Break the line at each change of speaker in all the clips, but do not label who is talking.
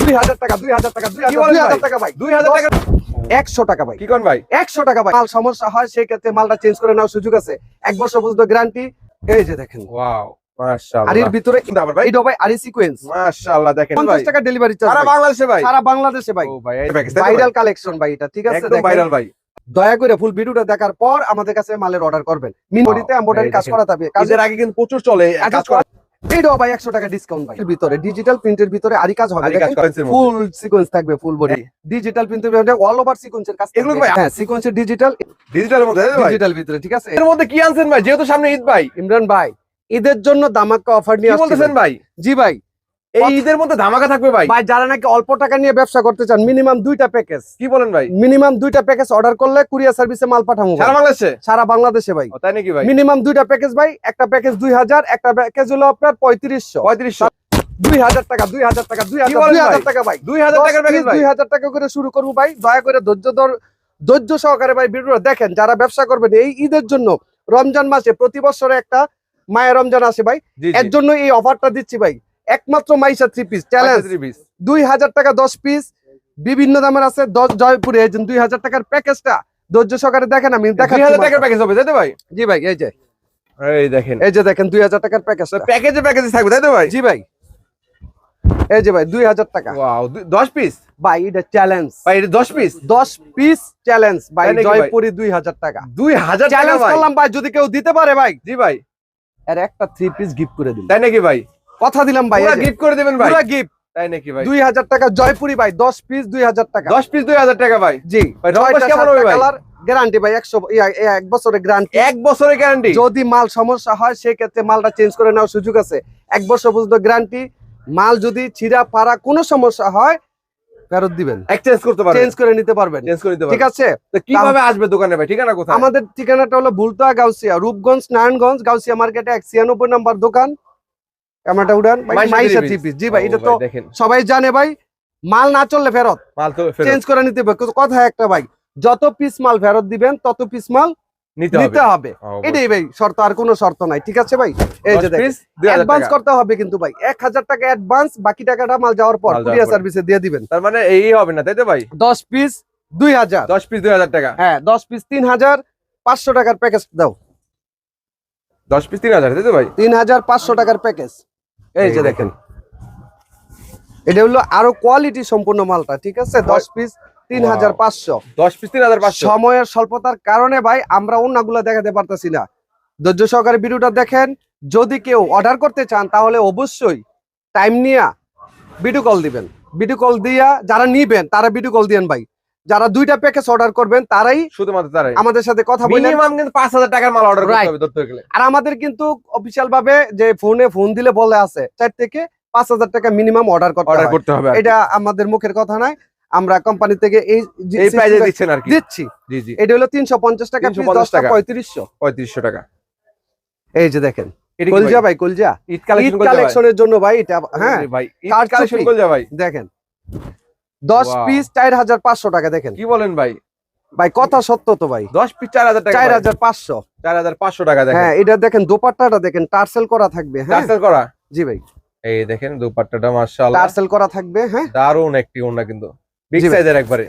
দুই হাজার টাকা দুই হাজার টাকা দুই হাজার
বলেন
দুই হাজার
ভাই?
টাকা ভাই
দুই হাজার টাকা
একশো টাকা ভাই।
কি কোন ভাই?
একশো টাকা ভাই। মাল সমস্যা হয় সেই ক্ষেত্রে মালটা চেঞ্জ করে নেওয়ার সুযোগ আছে। এক বছর পর্যন্ত গ্যারান্টি এই যে দেখেন।
ওয়াও
আর ভিতরে
ভাই?
এইটা ভাই আরি সিকোয়েন্স
মাশাআল্লাহ দেখেন ভাই।
পঞ্চাশ টাকা ডেলিভারি
সারা
চার্জ
বাংলাদেশে ভাই?
সারা বাংলাদেশে ভাই।
ও ভাই এই প্যাকেজ তাই তো
ভাইরাল কালেকশন ভাই এটা ঠিক আছে?
একদম ভাইরাল ভাই।
দয়া করে ফুল ভিডিওটা দেখার পর আমাদের কাছে মালের অর্ডার করবেন। মিনিমরিতে এমব্রয়ডারি কাজ করা থাকবে
কাজের আগে কিন্তু প্রচুর চলে
কাজ
করা
ভাই টাকা ডিসকাউন্ট ভাই। ভিতরে ডিজিটাল প্রিন্টের ভিতরে আরি কাজ হবে। ফুল সিকোয়েন্স থাকবে ফুল বডি ডিজিটাল প্রিন্টের ভিতরে অল ওভার সিকোয়েন্সের কাজ
এগুলো ভাই-
হ্যাঁ সিকোয়েন্সের ডিজিটাল
মধ্যে ভাই।
ডিজিটাল ভিতরে ঠিক আছে?
এর মধ্যে কি আনছেন ভাই? যেহেতু সামনে ঈদ ভাই।
ইমরান ভাই ঈদের জন্য দামাক্কা অফার নিয়ে
আসছেন।
ভাই? জি ভাই
এই ঈদের মধ্যে ধামাকা থাকবে ভাই।
ভাই যারা নাকি অল্প টাকা নিয়ে ব্যবসা করতে চান মিনিমাম দুইটা প্যাকেজ
কি বলেন ভাই?
মিনিমাম দুইটা প্যাকেজ অর্ডার করলে কুরিয়ার সার্ভিসে মাল পাঠাবো
সারা বাংলাদেশে?
সারা বাংলাদেশে ভাই।
তাই নাকি ভাই?
মিনিমাম দুইটা প্যাকেজ ভাই একটা প্যাকেজ দুই হাজার একটা প্যাকেজ হলো আপনার পঁয়ত্রিশশো।
পঁয়ত্রিশশো।
দুই হাজার টাকা দুই হাজার টাকা দুই হাজার টাকা ভাই।
দুই হাজার
দুই হাজার টাকা করে শুরু করব ভাই। দয়া করে ধৈর্য ধর ধৈর্য সহকারে ভাই ভিডিও দেখেন। যারা ব্যবসা করবেন এই ঈদের জন্য রমজান মাসে প্রতি বছরে একটা মায়ের রমজান আসে ভাই। এর জন্য এই অফারটা দিচ্ছি ভাই। একমাত্র মাইশা থ্রি পিস চ্যালেঞ্জ দুই হাজার টাকা দশ পিস বিভিন্ন দামের আছে দশ জয়পুরে দুই হাজার টাকার প্যাকেজটা ধৈর্য সহকারে দেখেন আমি
টাকার প্যাকেজ হবে তাই ভাই?
জি ভাই এই যে।
এই দেখেন।
এই যে দেখেন দুই হাজার টাকার প্যাকেজ
প্যাকেজে প্যাকেজে থাকবে তাই তো ভাই?
জি ভাই। এই যে ভাই দুই হাজার টাকা
দশ পিস
ভাই এটা চ্যালেঞ্জ
ভাই এটা দশ পিস
দশ পিস চ্যালেঞ্জ ভাই? জয়পুরি দুই হাজার টাকা
দুই হাজার
চ্যালেঞ্জ করলাম ভাই যদি কেউ দিতে পারে ভাই।
জি ভাই।
এর একটা থ্রি পিস গিফট করে দিন
তাই নাকি ভাই?
কথা দিলাম ভাই
পুরো গিফট করে দেবেন ভাই।
পুরো গিফট
তাই নাকি ভাই?
দুই হাজার টাকা জয়পুরি ভাই দশ পিস দুই হাজার টাকা।
দশ পিস দুই হাজার টাকা ভাই?
জি
ভাই, কেমন হবে ভাই?
কালার গ্যারান্টি ভাই একশো ইয়া- ইয়া, এক বছরের গ্যারান্টি
এক বছরের গ্যারান্টি
যদি মাল সমস্যা হয় সেক্ষেত্রে মালটা চেঞ্জ করে নেওয়ার সুযোগ আছে। এক বছর পর্যন্ত গ্যারান্টি মাল যদি ছিঁড়া পাড়া কোনো সমস্যা হয় ফেরত দিবেন।
এক্সচেঞ্জ করতে পারবেন।
চেঞ্জ করে নিতে পারবেন।
চেঞ্জ করে দিতে
ঠিক আছে?
তো কীভাবে আসবে দোকানে ভাই? ঠিকানা কোথায়?
আমাদের ঠিকানাটা হলো ভুলতা গাউসিয়া রূপগঞ্জ নারায়ণগঞ্জ গাউসিয়া মার্কেটে এক ছিয়ানব্বই নম্বর দোকান। ক্যামেরাটা উড়ান। ভাই,
মাইশা থ্রি পিস।
জি ভাই এটা তো সবাই জানে ভাই মাল না চললে ফেরত।
মাল তো ফেরত।
চেঞ্জ করে নিতে হবে। কথা একটা ভাই যত পিস মাল ফেরত দিবেন তত পিস মাল
নিতে হবে।
এটাই ভাই শর্ত আর কোনো শর্ত নাই। ঠিক আছে ভাই? এই যে অ্যাডভান্স করতে হবে কিন্তু ভাই। এক হাজার টাকা অ্যাডভান্স বাকি টাকাটা মাল যাওয়ার পর কুরিয়ার সার্ভিসে দিয়ে দিবেন।
তার মানে এই হবে না তাই তো ভাই?
দশ পিস দুই হাজার।
দশ পিস দুই হাজার টাকা।
হ্যাঁ দশ পিস তিন হাজার পাঁচশো টাকার প্যাকেজ দাও।
দশ পিস তিন হাজার ভাই?
তিন হাজার পাঁচশো টাকার প্যাকেজ এই যে দেখেন। এটা হলো আরও কোয়ালিটি সম্পূর্ণ মালটা ঠিক আছে? দশ পিস তিন হাজার পাঁচশো।
দশ পিস তিন হাজার পাঁচশো।
সময়ের স্বল্পতার কারণে ভাই আমরা অন্যগুলো দেখাতে পারতেছি না। ধৈর্য সহকারে ভিডিওটা দেখেন। যদি কেউ অর্ডার করতে চান তাহলে অবশ্যই টাইম নিয়ে ভিডিও কল দিবেন। ভিডিও কল দিয়া যারা নিবেন তারা ভিডিও কল দিয়েন ভাই। যারা দুইটা প্যাকেজ অর্ডার করবেন তারাই
শুধুমাত্র তারাই।
আমাদের সাথে কথা বলেন।
মিনিমাম কিন্তু পাঁচ হাজার টাকার মাল অর্ডার করতে হবে ধরতে গেলে।
আর আমাদের কিন্তু অফিসিয়াল ভাবে যে ফোনে ফোন দিলে বলে আছে চার থেকে পাঁচ হাজার টাকা মিনিমাম অর্ডার করতে
অর্ডার করতে হবে
এটা আমাদের মুখের কথা নয়। আমরা কোম্পানি থেকে এই
এই প্রাইজে দিচ্ছেন আর কি।
দিচ্ছি।
জি জি।
এটা হলো তিনশো পঞ্চাশ টাকা
350
দশ টাকা
টাকা।
পঁয়ত্রিশশো।
পঁয়ত্রিশশো টাকা।
এই যে দেখেন। কলজা
ভাই?
কলজা।
ঈদ
ঈদ
কালেকশন
কালেকশনের জন্য ভাই এটা হ্যাঁ।
ভাই কালেকশন। করলে ভাই।
দেখেন। দশ. পিস চার হাজার পাঁচশো টাকা দেখেন।
কি বলেন ভাই?
ভাই কথা সত্য তো ভাই।
দশ পিস চার হাজার টাকা
চার হাজার পাঁচশো।
চার হাজার পাঁচশো টাকা দেখেন।
হ্যাঁ এটা দেখেন দোপাট্টাটা দেখেন টার্সেল করা থাকবে হ্যাঁ?
টার্সেল করা?
জি ভাই।
এই দেখেন দুপাট্টাটা মাশাআল্লাহ।
টার্সেল করা থাকবে হ্যাঁ?
দারুণ একটি ওন্না কিন্তু। বিগ। সাইজের একবারে।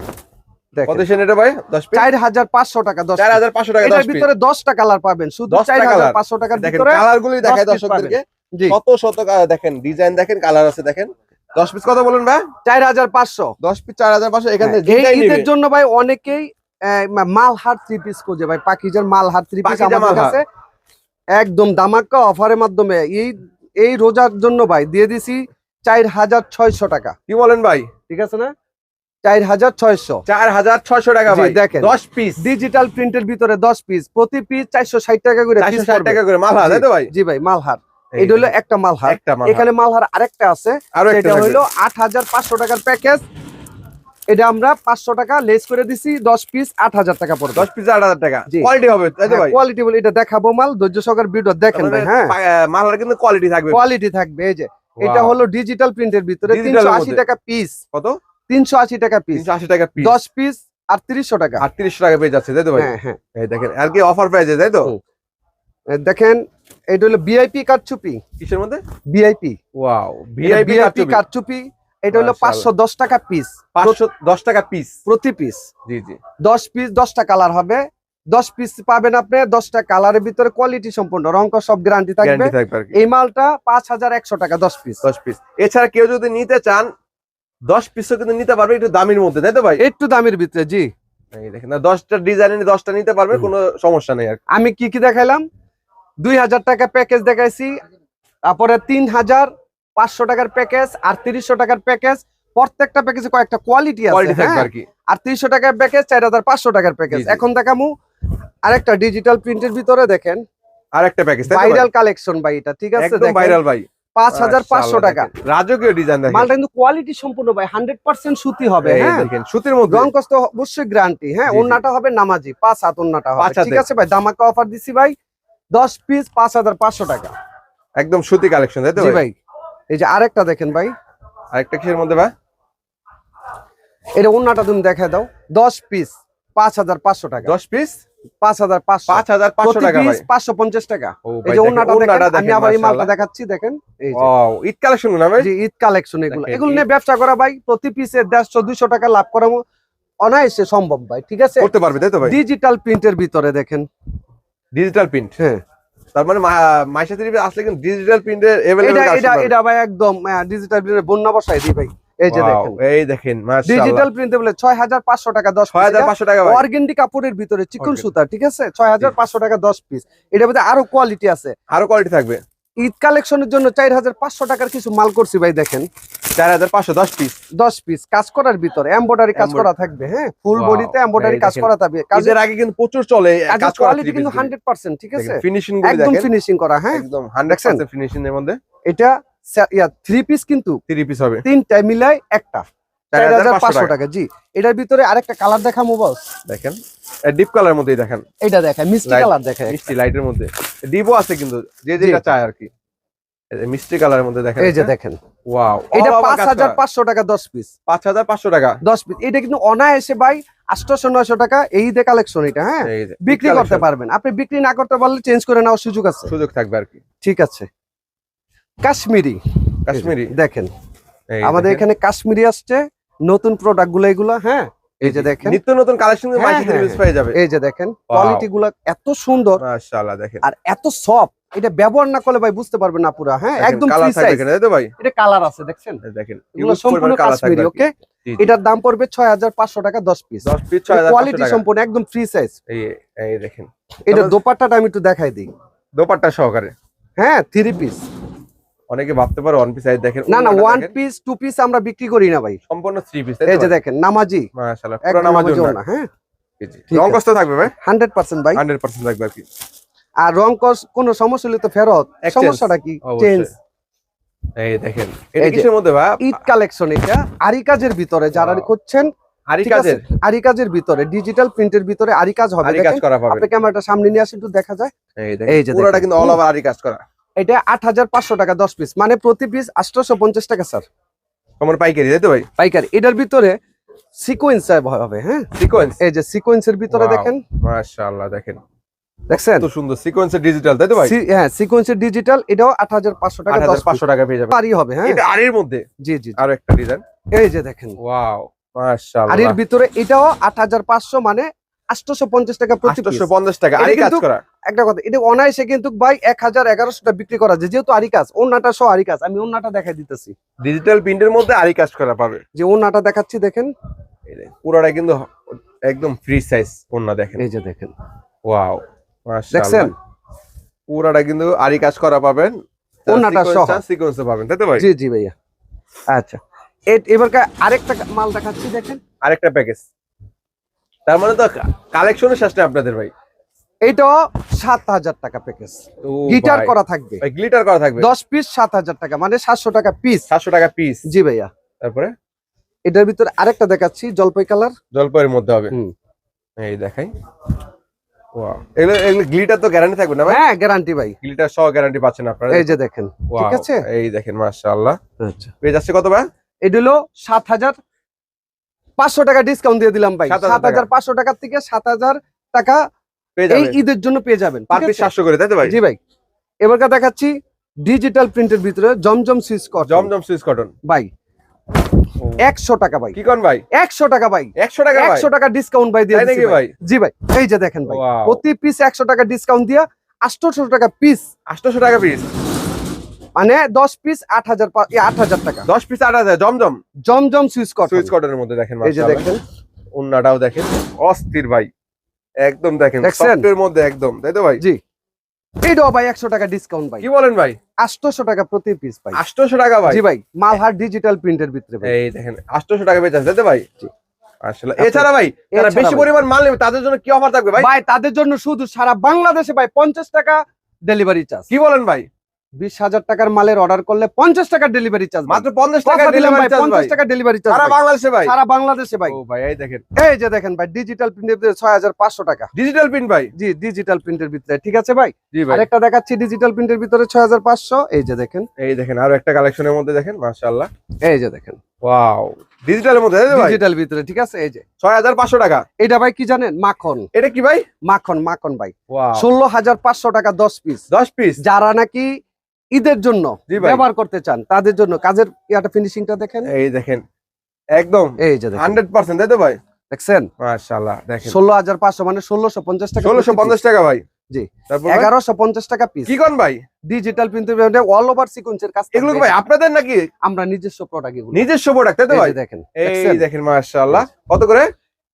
কত এটা ভাই? 10 পিস
টাকা দশ
চার হাজার পাঁচশো টাকা
এটার
10 পিস
ভিতরে দশটা কালার পাবেন। শুধু
10টা
চার পাঁচশো টাকার ভিতরে
দেখায়
10 piece
দর্শকদেরকে। শত শত দেখেন ডিজাইন দেখেন কালার আছে দেখেন। 10 পিস কত বলেন ভাই?
চার হাজার পাঁচশো।
10 পিস 4500 এখান থেকে
হ্যাঁ, ঈদের জন্য ভাই অনেকেই মালহার থ্রি পিস খোঁজে ভাই পাকিজার মালহার থ্রি পিস কাছে একদম দামাক্কা অফারের মাধ্যমে। এই এই রোজার জন্য ভাই দিয়ে দিছি চার হাজার ছয়শো টাকা।
কি বলেন ভাই?
ঠিক আছে না? চার হাজার ছয়শো।
4600 টাকা ভাই।
দেখেন।
10 পিস
ডিজিটাল প্রিন্টের ভিতরে দশ পিস প্রতি পিস চারশো ষাট টাকা করে
460 টাকা করে মাল হাজার তাই তো ভাই?
জি ভাই মালহার।
এই
এটা হলো একটা মালহার। এখানে মালহার আরেকটা আছে।
আরও
এটা হলো আট হাজার পাঁচশো টাকার প্যাকেজ এটা আমরা পাঁচশো টাকা লেস করে দিছি দশ পিস আট হাজার টাকা পড়বে
10 পিস 8000 টাকা। কোয়ালিটি হবে
কোয়ালিটি বলে এটা দেখাবো মাল ধৈর্য সহকার ভিডিও দেখেন ভাই হ্যাঁ।
মাল হাজার কিন্তু কোয়ালিটি থাকবে।
কোয়ালিটি থাকবে এই যে। এটা হলো ডিজিটাল প্রিন্টের ভিতরে তিনশো আশি টাকা পিস
কত?
তিনশো আশি টাকা পিস
380 টাকা পিস
দশ পিস আটত্রিশশো টাকা।
3800 টাকা পেয়ে যাচ্ছে তাই তো ভাই?
হ্যাঁ হ্যাঁ।
দেখেন আর কি অফার প্রাইসে তাই তো?
দেখেন এটা হলো বিআইপি কারচুপি।
কিসের মধ্যে?
বিআইপি
ওয়াও ভিআইপি
কারচুপি। এটা হলো। পাঁচশো দশ টাকা পিস
পাঁচশো দশ টাকা পিস
প্রতি পিস
জি জি।
দশ পিস দশটা কালার হবে। দশ পিস পাবেন আপনি দশটা কালারের ভিতরে কোয়ালিটি সম্পূর্ণ রঙ সব গ্যারান্টি থাকবে। এই মালটা পাঁচ হাজার একশো টাকা দশ পিস
দশ পিস এছাড়া কেউ যদি নিতে চান দশ পিসও কিন্তু নিতে পারবে একটু দামের মধ্যে তাই তো ভাই?
একটু দামের ভিতরে জি।
এই দেখেন না দশটা ডিজাইনের দশটা নিতে পারবে কোনো সমস্যা নেই আর
আমি কি কি দেখাইলাম? দুই হাজার টাকা প্যাকেজ দেখাইছি। তারপরে তিন হাজার পাঁচশো টাকার প্যাকেজ আর তিরিশশো টাকার প্যাকেজ প্রত্যেকটা প্যাকেজে কয়েকটা কোয়ালিটি আছে হ্যাঁ?
আর
তিনশো টাকার প্যাকেজ চার হাজার পাঁচশো টাকার প্যাকেজ। এখন দেখামু আরেকটা ডিজিটাল প্রিন্টের ভিতরে দেখেন।
আর একটা প্যাকেজ
ভাইরাল কালেকশন ভাই এটা ঠিক আছে?
ভাইরাল ভাই।
পাঁচ হাজার পাঁচশো টাকা।
রাজকীয় ডিজাইন
মালটা কিন্তু কোয়ালিটি সম্পূর্ণ ভাই হান্ড্রেড পার্সেন্ট সুতি হবে হ্যাঁ?
সুতির মধ্যে।
রং কষ্ট অবশ্যই গ্যারান্টি হ্যাঁ। হবে নামাজি পাঁচ হাত ওন্নাটা হবে। ঠিক আছে ভাই দামাকা অফার দিছি ভাই। দশ পিস পাঁচ হাজার পাঁচশো টাকা।
একদম সুতি কালেকশন তাই তো ভাই?
এই যে আরেকটা দেখেন ভাই।
আরেকটা কিসের মধ্যে ভাই?
এটা ওন্নাটা তুমি দেখায় দাও। দশ পিস পাঁচ হাজার পাঁচশো টাকা।
দশ পিস
পাঁচ হাজার পাঁচশো।
পাঁচ হাজার পাঁচশো টাকা
পাঁচশো পঞ্চাশ টাকা। এই যে
দেখেন,
ওন্নাটা
ওড়নাটা
দেখেন আমি আবার এই মালটা দেখাচ্ছি দেখেন।
ঈদ কালেকশন না ভাই?
জি ঈদ কালেকশন এগুলো। এগুলো নিয়ে ব্যবসা করা ভাই প্রতি পিসে দেড়শো দুইশো টাকা লাভ করা অনায়াসে সম্ভব ভাই ঠিক আছে?
করতে পারবে তাই তো ভাই?
ডিজিটাল প্রিন্টের ভিতরে দেখেন।
ডিজিটাল প্রিন্ট
হ্যাঁ।
তার মানে মাইশা থ্রি আসলে কিন্তু ডিজিটাল প্রিন্টের
এটা
এভেলেবল
এটা এটা ভাই একদম ডিজিটাল প্রিন্টের বন্যা বসাই দিই ভাই। এই যে দেখেন।
এই দেখেন মাশাআল্লাহ।
ডিজিটাল প্রিন্টে বলে ছয় হাজার পাঁচশো টাকা দশ
ছয় হাজার পাঁচশো টাকা ভাই।
অর্গেন্ডি কাপড়ের ভিতরে চিকন সুতা ঠিক আছে? ছয় হাজার পাঁচশো টাকা দশ পিস এটার মধ্যে আরও কোয়ালিটি আছে।
আরও কোয়ালিটি থাকবে।
ঈদ কালেকশনের জন্য চার হাজার পাঁচশো টাকার কিছু মাল করছি ভাই দেখেন।
চার হাজার পাঁচশো দশ পিস
দশ পিস কাজ করার ভিতরে এমব্রয়ডারি কাজ করা থাকবে হ্যাঁ? ফুল বডিতে এমব্রয়ডারি
এই
কাজ করা থাকবে। কাজের
আগে কিন্তু প্রচুর চলে কাজ
কোয়ালিটি কিন্তু হান্ড্রেড পার্সেন্ট ঠিক আছে?
ফিনিশিং
একদম ফিনিশিং করা হ্যাঁ?
একদম হান্ড্রেড পার্সেন্ট ফিনিশিং এর মধ্যে।
এটা ইয়া থ্রি পিস কিন্তু
থ্রি পিস হবে।
তিনটা মিলাই একটা।
টাকা।
জি। এটার ভিতরে আরেকটা কালার দেখামো বস
দেখেন ডিপ কালার মধ্যেই দেখেন।
এটা দেখায় মিষ্টি কালার
মিষ্টি লাইটের মধ্যে। ডিপও আছে কিন্তু যে
জি।
যেটা চায় আর কি। মিষ্টি কালারের মধ্যে দেখেন
এই যে দেখেন।
ওয়াও
এটা পাঁচ হাজার পাঁচশো টাকা দশ পিস
পাঁচ হাজার পাঁচশো টাকা।
দশ পিস এটা কিন্তু অনায়াসে ভাই আটশোশো নয়শো টাকা এই যে কালেকশন এটা হ্যাঁ? বিক্রি করতে পারবেন। আপনি বিক্রি না করতে পারলে চেঞ্জ করে নেওয়ার সুযোগ আছে।
সুযোগ থাকবে আর কি।
ঠিক আছে। কাশ্মীরি।
কাশ্মীরি।
দেখেন। আমাদের এখানে কাশ্মীরি আসছে নতুন প্রোডাক্টগুলো এগুলো হ্যাঁ? এই যে দেখেন।
নিত্য নতুন কালেকশন
হ্যাঁ, হ্যাঁ,
পেয়ে যাবে।
এই যে দেখেন কোয়ালিটি গুলো এত সুন্দর
মাশাআল্লাহ দেখেন।
আর এত সফট এটা ব্যবহার না করলে ভাই বুঝতে পারবেন না পুরো হ্যাঁ? একদম
কালার
ফ্রি সাইজ
এখানে তাই তো ভাই?
এটা কালার আছে দেখছেন?
দেখেন
এগুলো সম্পূর্ণ কাশ্মীরি ওকে। এটার দাম পড়বে ছয় হাজার পাঁচশো টাকা দশ পিস
দশ পিস
কোয়ালিটি সম্পূর্ণ একদম ফ্রি সাইজ
এই এই দেখেন।
এটা দোপাট্টাটা আমি একটু দেখাই দিই।
দোপাট্টা সহকারে।
হ্যাঁ থ্রি পিস
অনেকে ভাবতে পারে ওয়ান পিস সাইজ দেখেন
না না ওয়ান পিস টু পিস আমরা বিক্রি করি না ভাই।
সম্পূর্ণ থ্রি পিস
এই যে দেখেন নামাজি।
মাশাআল্লাহ পুরো নামাজি
ওড়না, হ্যাঁ?
রং। কষ্ট থাকবে ভাই?
হান্ড্রেড পার্সেন্ট ভাই।
100% থাকবে আর কি।
আর রং কস কোনো সমস্যা হলে তো ফেরত। সমস্যাটা কি? চেঞ্জ
এই দেখেন এটা কিসের মধ্যে ভাই?
ঈদ কালেকশন এটা আরি কাজের ভিতরে যারা. করছেন
আরি কাজের
আরি কাজের ভিতরে ডিজিটাল প্রিন্টের ভিতরে আরি কাজ হবে
আরি কাজ করা
আপনি ক্যামেরাটা সামনে নিয়ে আসেন একটু দেখা যায়।
এই দেখেন
যে
পুরোটা কিন্তু অল ওভার আরি কাজ করা।
এটা আট হাজার পাঁচশো টাকা দশ পিস মানে প্রতি পিস আটশোশো পঞ্চাশ টাকা স্যার
তোমার পাইকারি তাই তো ভাই?
পাইকারি। এটার ভিতরে সিকোয়েন্স হবে হ্যাঁ?
সিকোয়েন্স
এই যে সিকোয়েন্সের ভিতরে দেখেন।
মাশাআল্লাহ দেখেন।
দেখছেন?
সুন্দর সিকোয়েন্সের ডিজিটাল তাই তো ভাই?
হ্যাঁ সিকোয়েন্সের ডিজিটাল এটাও আট হাজার পাঁচশো টাকা
8500 টাকা পেয়ে যাবে
পারি হবে হ্যাঁ?
এটা আরির মধ্যে?
জি জি।
আরও একটা ডিজাইন
এই যে দেখেন।
ওয়াও মাশাআল্লাহ।
এর ভিতরে এটাও আট হাজার পাঁচশো মানে আটশোশো পঞ্চাশ টাকা প্রতি।
850 টাকা
এটা
আরি কাজ করা।
একটা কথা এটা অনায়াসে কিন্তু ভাই এক হাজার এগারোশোটা বিক্রি করা যায় যেহেতু আরি কাজ ওনাটা সহ আরি কাজ আমি ওনাটা দেখাই দিতেছি।
ডিজিটাল প্রিন্টের মধ্যে আরি কাজ করা পাবে।
যে ওনাটা দেখাচ্ছি দেখেন।
পুরোটা কিন্তু একদম ফ্রি সাইজ দেখেন।
এই যে দেখেন।
ওয়াও
দেখছেন?
পুরোটা কিন্তু আরি কাজ করা পাবেন।
ওড়নাটা সহ।
সিকোয়েন্সে পাবেন তাই তো ভাই?
জি জি ভাইয়া। আচ্ছা। এবার আরেকটা মাল দেখাচ্ছি দেখেন।
আরেকটা প্যাকেজ তার মানে তো কালেকশনের শেষ নেই আপনাদের ভাই।
এইটাও সাত হাজার টাকা প্যাকেজ গিটার করা থাকবে।
গ্লিটার করা থাকবে।
দশ পিস সাত হাজার টাকা মানে সাতশো টাকা পিস
সাতশো টাকা পিস
জি ভাইয়া।
তারপরে?
এটার ভিতরে আরেকটা দেখাচ্ছি জলপাই কালার
জলপাইয়ের মধ্যে হবে।
হুম।
এই দেখাই। গ্লিটার তো গ্যারান্টি থাকবে না
হ্যাঁ গ্যারান্টি ভাই।
গ্লিটার সহ গ্যারান্টি পাচ্ছেন আপনারা।
এই যে দেখেন ঠিক আছে?
এই দেখেন মাশাআল্লাহ।
আচ্ছা।
কত ভাই?
এটা হলো সাত হাজার পাঁচশো টাকা ডিসকাউন্ট দিয়ে দিলাম ভাই। সাত হাজার পাঁচশো টাকার থেকে সাত হাজার টাকা
পেয়ে
এই ঈদের জন্য পেয়ে যাবেন?
সাতশো করে তাই তো ভাই?
জি ভাই। এবারকার দেখাচ্ছি ডিজিটাল প্রিন্টের ভিতরে জমজম সুইচ কর
জমজম সুইচ কটন
ভাই একশো টাকা ভাই।
কি কোন ভাই?
একশো টাকা ভাই।
একশো টাকা
একশো টাকা ডিসকাউন্ট ভাই দিয়ে ভাই। জি ভাই এই যে দেখেন ভাই। প্রতি পিস একশো টাকা ডিসকাউন্ট দিয়া আটশোশো টাকা পিস
আটশোশো টাকা পিস
মানে দশ পিস আট হাজার পা- এ, আট হাজার টাকা।
দশ পিস আট হাজার জমজম?
জমজম সুইচ কটন।
সুইচ কটনের মধ্যে দেখেন
এই যে দেখেন।
উন্নাটাও দেখেন। অস্থির ভাই। একদম দেখেন? সফটের মধ্যে একদম তাই তো ভাই?
জি। এইটাও ভাই একশো টাকা ডিসকাউন্ট ভাই।
কি বলেন ভাই?
আটশোশো টাকা প্রতি পিস ভাই।
আটশোশো টাকা ভাই?
জি ভাই মালহার ডিজিটাল প্রিন্টের ভিতরে ভাই।
এই দেখেন আটশোশো টাকা বেচে আছে ভাই?
জি।
আসলে এছাড়া ভাই যারা বেশি পরিমাণ মাল নেবে তাদের জন্য কি অফার থাকবে ভাই?
ভাই তাদের জন্য শুধু সারা বাংলাদেশে ভাই পঞ্চাশ টাকা ডেলিভারি চার্জ
কি বলেন ভাই?
বিশ হাজার টাকার মালের অর্ডার করলে পঞ্চাশ টাকা ডেলিভারি চার্জ
মাত্র পঞ্চাশ টাকা
টাকা
ডেলিভারি চার্জ
পঞ্চাশ টাকা ডেলিভারি
সারা
চার্জ
বাংলাদেশে ভাই।
সারা বাংলাদেশে ভাই।
ও ভাই এই দেখেন।
এই যে দেখেন ভাই ডিজিটাল প্রিন্টের ছয় হাজার পাঁচশো টাকা।
ডিজিটাল প্রিন্ট ভাই।
জি ডিজিটাল প্রিন্টের ভিতরে ঠিক আছে ভাই?
জি ভাই।
আরেকটা দেখাচ্ছি ডিজিটাল প্রিন্টের ভিতরে ছয় হাজার পাঁচশো। এই যে দেখেন।
এই দেখেন আরও একটা কালেকশনের মধ্যে দেখেন মাশাআল্লাহ।
এই যে দেখেন।
ওয়াও ডিজিটালের মধ্যে
ডিজিটাল ভিতরে ঠিক আছে? এই যে।
ছয় হাজার পাঁচশো টাকা।
এটা ভাই কি জানেন? মাখন।
এটা কি ভাই?
মাখন মাখন ভাই। ষোলো হাজার পাঁচশো টাকা দশ পিস
দশ পিস
যারা নাকি ঈদের জন্য ব্যবহার করতে চান তাদের জন্য। কাজের ইয়াটা ফিনিশিংটা দেখেন।
এই দেখেন একদম
এই যে দেখেন।
হান্ড্রেড পার্সেন্ট তাই তো ভাই?
দেখছেন?
মাশাআল্লাহ দেখেন।
ষোলো হাজার পাঁচশো মানে ষোলোশো পঞ্চাশ টাকা
ষোলোশো পঞ্চাশ টাকা ভাই।
জি। এগারোশো পঞ্চাশ টাকা পিস
কি কোন ভাই?
ডিজিটাল প্রিন্টের অল ওভার সিকোয়েন্সের কাজ
এগুলো ভাই আপনাদের নাকি?
আমরা নিজস্ব প্রোডাক্ট
নিজস্ব প্রোডাক্ট তাই তো ভাই?
দেখেন
এই দেখেন মাশাআল্লাহ। কত করে?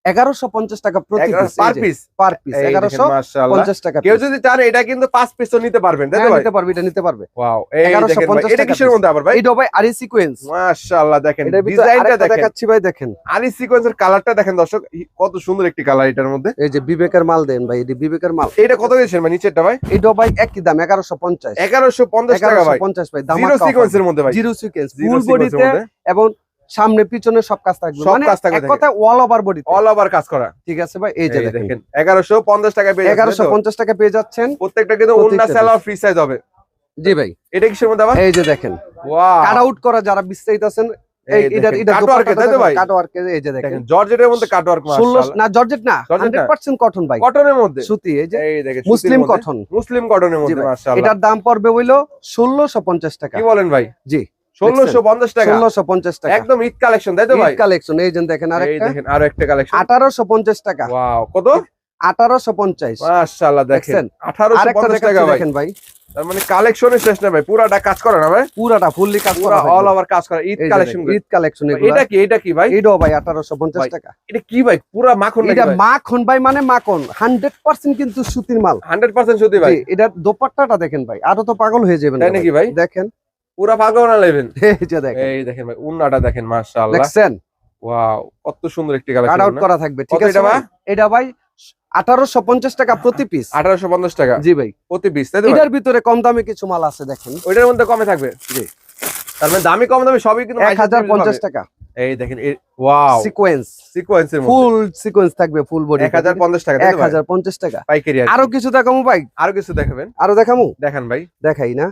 এগারোশো পঞ্চাশ টাকা প্রতি
পার পিস
পার পিস এগারোশো পঞ্চাশ টাকা
কেউ যদি চান এটা কিন্তু পাঁচ পিসও নিতে পারবেন
হ্যাঁ, নিতে পারবে এটা নিতে পারবে।
ওয়াও এই
1150
ভাই, এটা কিসের মধ্যে আবার ভাই?
এইটা ভাই আরি সিকোয়েন্স
মাশাআল্লাহ দেখেন ডিজাইনটা দেখেন।
দেখাচ্ছি ভাই দেখেন।
আলি সিকোয়েন্সের কালারটা দেখেন দর্শক কত সুন্দর একটি কালার এটার মধ্যে।
এই যে বিবেকের মাল দেন ভাই এটি বিবেকের মাল।
এটা কত দিয়েছেন ভাই নিচেরটা ভাই?
এইটা ভাই একই দাম এগারোশো পঞ্চাশ।
এগারোশো পঞ্চাশ টাকা ভাই।
পঞ্চাশ ভাই
জিরো সিকোয়েন্সের মধ্যে ভাই।
জিরো সিকোয়েন্স ফুল বডিতে এবং সামনে পিছনে সব কাজ থাকবে।
সব
মানে
কাজ থাকবে
এক। কথায় all over body
all over কাজ করা।
ঠিক আছে ভাই এই যে দেখেন।
দেখেন এগারোশো পঞ্চাশ টাকা পেয়ে
এগারোশো
যাচ্ছে
পঞ্চাশ টাকা পেয়ে যাচ্ছেন।
প্রত্যেকটা কিন্তু অন্য সেলার ফ্রি সাইজ হবে।
জি ভাই।
এটা কিসের মধ্যে আবার?
এই যে দেখেন।
ওয়াও
কাট আউট করা যারা বিস্তারিত আছেন এই এটা এটা
কাটওয়ার্ক তাই তো ভাই?
কাট ওয়ার্কে এই যে দেখেন।
দেখেন জর্জেটের মধ্যে কাটওয়ার্ক
ষোলো না জর্জেট না
জর্জেট না?
হান্ড্রেড পার্সেন্ট কটন ভাই।
কটনের মধ্যে?
সুতি এই যে
এই দেখেন
মুসলিম কটন
মুসলিম কটনের মধ্যে
এটার দাম পড়বে হইল ষোলোশো পঞ্চাশ টাকা।
কি বলেন ভাই?
জি।
ষোলোশো পঞ্চাশ টাকা।
ষোলোশো পঞ্চাশ টাকা।
একদম ঈদ কালেকশন তাই তো ভাই?
কালেকশন এই যে দেখেন আরেকটা।
দেখেন আরও একটা কালেকশন
টাকা।
ওয়াও কত?
আঠারোশো পঞ্চাশ।
মাশাআল্লাহ দেখেন। টাকা
দেখেন ভাই।
তার মানে কালেকশনের শেষ না ভাই পুরাটা কাজ করে না ভাই?
পুরাটা ফুললি কাজ করা
অল ওভার কাজ করে। ঈদ কালেকশন
ঈদ কালেকশন
এটা কি এটা কি ভাই?
এটাও ভাই আঠারোশো পঞ্চাশ
ভাই,
টাকা।
এটা কি ভাই? পুরা মাখন
এটা মাখন ভাই মানে মাখন। হান্ড্রেড পার্সেন্ট কিন্তু সুতির মাল।
হান্ড্রেড পার্সেন্ট সত্যি ভাই।
এটা দোপাট্টাটা দেখেন ভাই। আরও তো পাগল হয়ে যাবেন
তাই নাকি ভাই?
দেখেন।
পুরা পাগল না
এই যে দেখেন।
এই দেখেন ভাই উন্নাটা দেখেন মাশাআল্লাহ।
দেখছেন?
ওয়াও কত সুন্দর একটি
কাট আউট করা থাকবে ঠিক আছে
এটা
ভাই? এটা ভাই আঠারোশো পঞ্চাশ টাকা প্রতি পিস
আঠারোশো পঞ্চাশ টাকা?
জি ভাই।
প্রতি পিস তাই?
এটার ভিতরে কম দামে কিছু মাল আছে দেখেন।
ওইটার মধ্যে কমে থাকবে?
জি।
তার মানে দামি কম দামি সবই কিন্তু
এক হাজার পঞ্চাশ টাকা।
এই দেখেন ওয়াও
সিকোয়েন্স
সিকোয়েন্সের মধ্যে।
ফুল সিকোয়েন্স থাকবে ফুল বডি
এক হাজার পঞ্চাশ টাকা তাই
এক
তো ভাই?
হাজার পঞ্চাশ টাকা।
পাইকারি আর
কিছু দেখামু ভাই?
আরও কিছু দেখাবেন?
আরও দেখামু?
দেখান ভাই।
দেখাই না।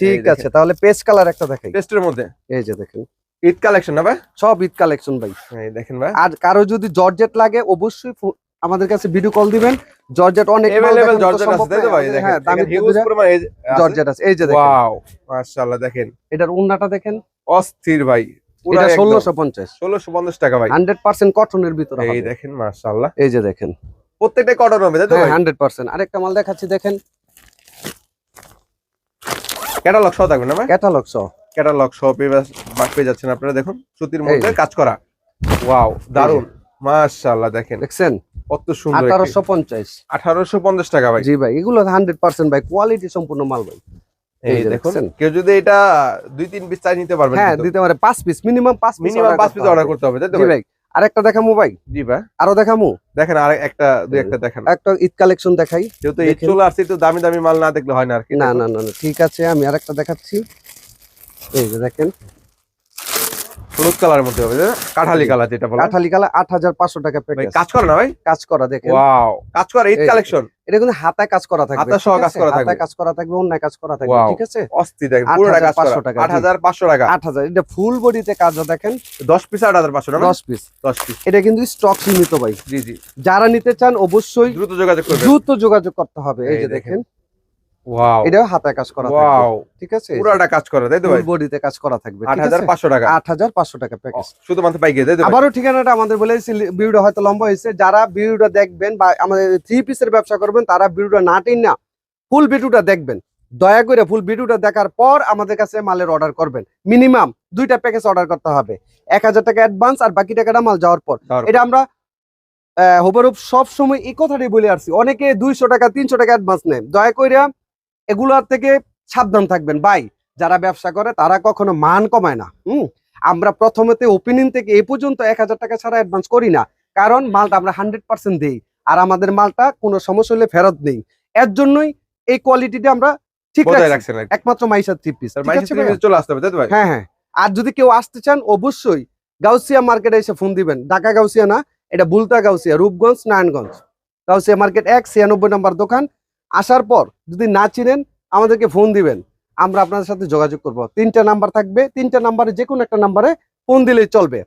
ঠিক আছে তাহলে পেস্ট কালার একটা দেখাই।
টেস্টের মধ্যে?
এই যে দেখেন।
ঈদ কালেকশন না ভাই?
সব ঈদ কালেকশন ভাই।
এই দেখেন ভাই।
আর কারও যদি জর্জেট লাগে অবশ্যই আমাদের কাছে ভিডিও কল দিবেন। জর্জেট অনেক তো
জর্জেট আছে তাই তো ভাই? দেখেন
হ্যাঁ দামি। জর্জেট আছে এই যে দেখেন।
ওয়াও মাশাআল্লাহ দেখেন।
এটার উন্নাটা দেখেন।
অস্থির ভাই।
এটা ষোলোশো পঞ্চাশ।
ষোলোশো পঞ্চাশ টাকা ভাই।
হান্ড্রেড পার্সেন্ট কটনের ভিতরে
এই দেখেন মাশাআল্লাহ।
এই যে দেখেন।
প্রত্যেকটা কটন হবে তাই তো
হ্যাঁ
ভাই?
আরেকটা মাল দেখাচ্ছি দেখেন।
ক্যাটালগ সহ থাকবে না ভাই?
ক্যাটালগ সহ।
ক্যাটালগ সহ পেয়ে যাচ্ছেন আপনারা দেখুন সুতির মধ্যে কাজ করা। ওয়াও দারুণ মাশাআল্লাহ দেখেন।
দেখছেন?
কত সুন্দর
আঠারোশো পঞ্চাশ।
আঠারোশো পঞ্চাশ টাকা ভাই।
জি ভাই এগুলো হান্ড্রেড পার্সেন্ট ভাই কোয়ালিটি সম্পূর্ণ মাল ভাই। এই
এই দেখুন কেউ যদি এটা দুই তিন পিস চাই নিতে পারবেন
হ্যাঁ দিতে পারে পাঁচ পিস মিনিমাম পাঁচ
মিনিমাম পাঁচ পিস অর্ডার করতে হবে তাই তো
জি
ভাই?
ভাই আরেকটা দেখামু ভাই।
জি ভাই।
আরও দেখামু?
দেখেন আর একটা দুই একটা দেখেন।
একটা ঈদ কালেকশন দেখাই
যেহেতু এই চলে আসছে তো দামি দামি মাল না দেখলে হয় না আর কি
না না না না ঠিক আছে আমি আরেকটা দেখাচ্ছি। এই যে দেখেন
হলুদ কালার মধ্যে হবে কাঠালি কালার যেটা বলে।
কাঠালি কালা আট হাজার পাঁচশো টাকা
ভাই
প্যাকেজ
কাজ করে না ভাই?
কাজ করা দেখেন।
ওয়াও। কাজ করে ঈদ কালেকশন
এটা কিন্তু হাতায় কাজ করা থাকবে
হাতা সহ কাজ করা থাকবে।
হাতায় কাজ করা থাকবে অন্যায় কাজ করা থাকবে ঠিক আছে?
অস্থি দেখেন পুরোটা কাজ
8,500
করা
টাকা,
আট
জি।
হাজার পাঁচশো টাকা।
আট হাজার এটা ফুল বডিতে কাজ দেখেন।
দশ পিস আট হাজার পাঁচশো টাকা
দশ পিস
দশ পিস
এটা কিন্তু স্টক সীমিত ভাই।
জি জি।
যারা নিতে চান অবশ্যই
দ্রুত যোগাযোগ করবেন।
দ্রুত যোগাযোগ করতে হবে এই যে
দেখেন।
দেখেন
ওয়াও
এটাও হাতে কাজ করা
ওয়াও
ঠিক আছে?
পুরাটা কাজ করে তাই তো ভাই?
বডিতে কাজ করা থাকবে
টাকা।
প্যাকেজ
শুধুমাত্র তাই তো ভাই?
ঠিকানাটা আমাদের ভিডিওটা হয়তো লম্বা হয়েছে। যারা ভিডিওটা দেখবেন বা আমাদের থ্রি পিসের ব্যবসা করবেন তারা ভিডিওটা না টেন না ফুল ভিডিওটা দেখবেন। দয়া করে ফুল ভিডিওটা দেখার পর আমাদের কাছে মালের অর্ডার করবেন। মিনিমাম দুইটা প্যাকেজ অর্ডার করতে হবে। এক হাজার টাকা অ্যাডভান্স আর বাকি টাকাটা মাল যাওয়ার পর। এটা আমরা হোবারুপ সব সময় এই কথাটাই বলে আসছি। অনেকে দুইশো টাকা তিনশো টাকা অ্যাডভান্স নেয়। দয়া করে এগুলার থেকে সাবধান থাকবেন। ভাই যারা ব্যবসা করে তারা কখনো মান কমায় না। হুম? আমরা প্রথমতে ওপেনিং থেকে এ পর্যন্ত এক হাজার টাকা ছাড়া অ্যাডভান্স করি না। কারণ মালটা আমরা হান্ড্রেড পার্সেন্ট দিই। আর আমাদের মালটা কোনো সমস্যা হলে ফেরত নেই। এর জন্যই এই কোয়ালিটিটা আমরা ঠিক রাখছি? একমাত্র মাইশা থ্রি পিস
চলে আসতে হবে
হ্যাঁ হ্যাঁ। আর যদি কেউ আসতে চান অবশ্যই গাউসিয়া মার্কেটে এসে ফোন দিবেন। ঢাকা গাউসিয়া না এটা বুলতা গাউসিয়া রূপগঞ্জ নারায়ণগঞ্জ। গাউসিয়া মার্কেট এক ছিয়ানব্বই নম্বর দোকান। আসার পর যদি না চিনেন, আমাদেরকে ফোন দিবেন। আমরা আপনাদের সাথে যোগাযোগ করব। তিনটা নাম্বার থাকবে। তিনটা নাম্বারে যে কোনো একটা নাম্বারে ফোন দিলেই চলবে।